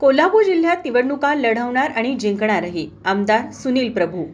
कोल्हापूर जिल्ह्यात निवडणुका लढवणार आणि जिंकणारही आमदार सुनील प्रभू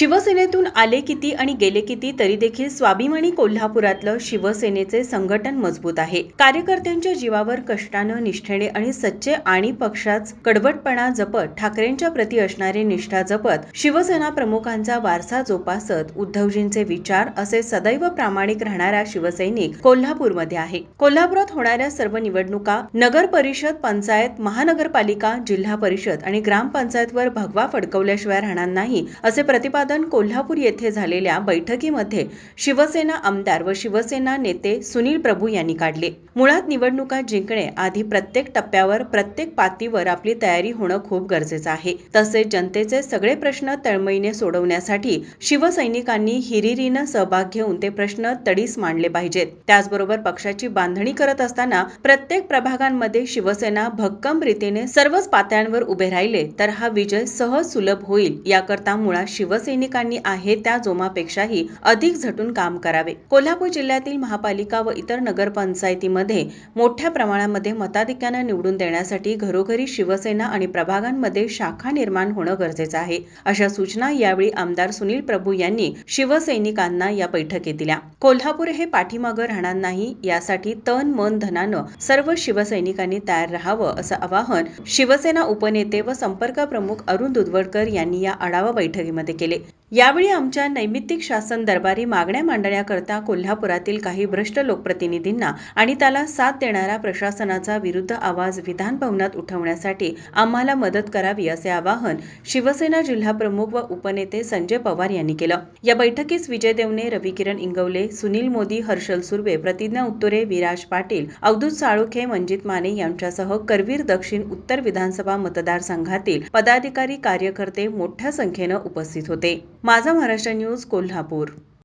शिवसेनेतून आले किती आणि गेले किती तरी देखील स्वाभिमानी कोल्हापुरातलं शिवसेनेचे संघटन मजबूत आहे. कार्यकर्त्यांच्या जीवावर कष्टानं निष्ठेने आणि सच्चे आणि पक्षात कडवटपणा जपत ठाकरेंच्या प्रती असणारी निष्ठा जपत शिवसेना प्रमुखांचा वारसा जोपासत उद्धवजींचे विचार असे सदैव प्रामाणिक राहणारा शिवसैनिक कोल्हापूरमध्ये आहे. कोल्हापुरात होणाऱ्या सर्व निवडणुका नगर परिषद पंचायत महानगरपालिका जिल्हा परिषद आणि ग्रामपंचायतवर भगवा फडकवल्याशिवाय राहणार नाही असे प्रतिपादन कोल्हापूर येथे झालेल्या बैठकीमध्ये शिवसेना आमदार व शिवसेना नेते सुनील प्रभू यांनी काढले. मुळात निवडणुका जिंकणे आधी प्रत्येक टप्प्यावर प्रत्येक पातीवर आपली तयारी होणं खूप गरजेचं आहे. तसेच जनतेचे सगळे प्रश्न तळमळीने सोडवण्यासाठी शिवसैनिकांनी हिरिरीनं सहभाग घेऊन ते प्रश्न तडीस मांडले पाहिजेत. त्याचबरोबर पक्षाची बांधणी करत असताना प्रत्येक प्रभागांमध्ये शिवसेना भक्कम रीतीने सर्वच पातळ्यांवर उभे राहिले तर हा विजय सहज सुलभ होईल याकरता मुळात सैनिकांनी आहे त्या जोमापेक्षाही अधिक झटून काम करावे. कोल्हापूर जिल्ह्यातील महापालिका व इतर नगरपंचायतीमध्ये मोठ्या प्रमाणामध्ये मताधिक्यानं निवडून देण्यासाठी घरोघरी शिवसेना आणि प्रभागांमध्ये शाखा निर्माण होणं गरजेचं आहे अशा सूचना यावेळी आमदार सुनील प्रभू यांनी शिवसैनिकांना या बैठकीत दिल्या. कोल्हापूर हे पाठीमागं राहणार नाही यासाठी तन मन धनानं सर्व शिवसैनिकांनी तयार राहावं असं आवाहन शिवसेना उपनेते व संपर्क प्रमुख अरुण दुधवडकर यांनी या आढावा बैठकीमध्ये केले. यावेळी आमच्या नैमित्तिक शासन दरबारी मागण्या मांडण्याकरता कोल्हापुरातील काही भ्रष्ट लोकप्रतिनिधींना आणि त्याला साथ देणाऱ्या प्रशासनाचा विरुद्ध आवाज विधान भवनात उठवण्यासाठी आम्हाला मदत करावी असे आवाहन शिवसेना जिल्हाप्रमुख व उपनेते संजय पवार यांनी केलं. या बैठकीस विजय देवने रविकिरण इंगवले सुनील मोदी हर्षल सुर्वे प्रतिज्ञा उत्तुरे विराज पाटील अवधूत साळुखे मंजित माने यांच्यासह करवीर दक्षिण उत्तर विधानसभा मतदारसंघातील पदाधिकारी कार्यकर्ते मोठ्या संख्येनं उपस्थित होते. माझा महाराष्ट्र न्यूज कोल्हापूर.